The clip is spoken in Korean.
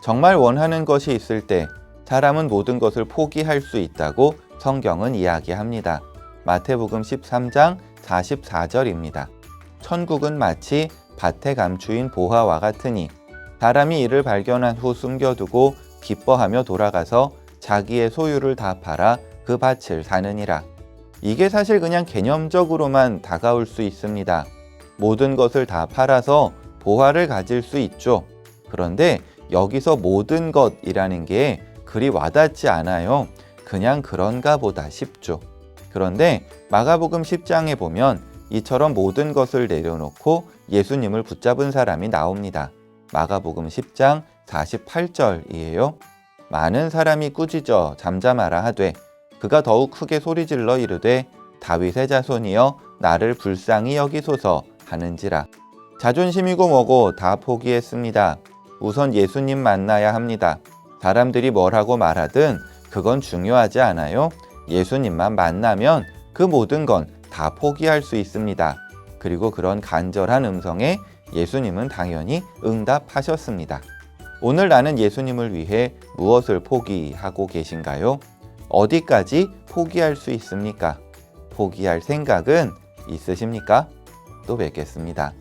정말 원하는 것이 있을 때 사람은 모든 것을 포기할 수 있다고 성경은 이야기합니다. 마태복음 13장 44절입니다. 천국은 마치 밭에 감추인 보화와 같으니 사람이 이를 발견한 후 숨겨두고 기뻐하며 돌아가서 자기의 소유를 다 팔아 그 밭을 사느니라. 이게 사실 그냥 개념적으로만 다가올 수 있습니다. 모든 것을 다 팔아서 보화를 가질 수 있죠. 그런데 여기서 모든 것이라는 게 그리 와닿지 않아요. 그냥 그런가 보다 싶죠. 그런데 마가복음 10장에 보면 이처럼 모든 것을 내려놓고 예수님을 붙잡은 사람이 나옵니다. 마가복음 10장 48절이에요. 많은 사람이 꾸짖어 잠잠하라 하되 그가 더욱 크게 소리질러 이르되 다윗의 자손이여 나를 불쌍히 여기소서 하는지라 자존심이고 뭐고 다 포기했습니다. 우선 예수님 만나야 합니다. 사람들이 뭐라고 말하든 그건 중요하지 않아요. 예수님만 만나면 그 모든 건 다 포기할 수 있습니다. 그리고 그런 간절한 음성에 예수님은 당연히 응답하셨습니다. 오늘 나는 예수님을 위해 무엇을 포기하고 계신가요? 어디까지 포기할 수 있습니까? 포기할 생각은 있으십니까? 또 뵙겠습니다.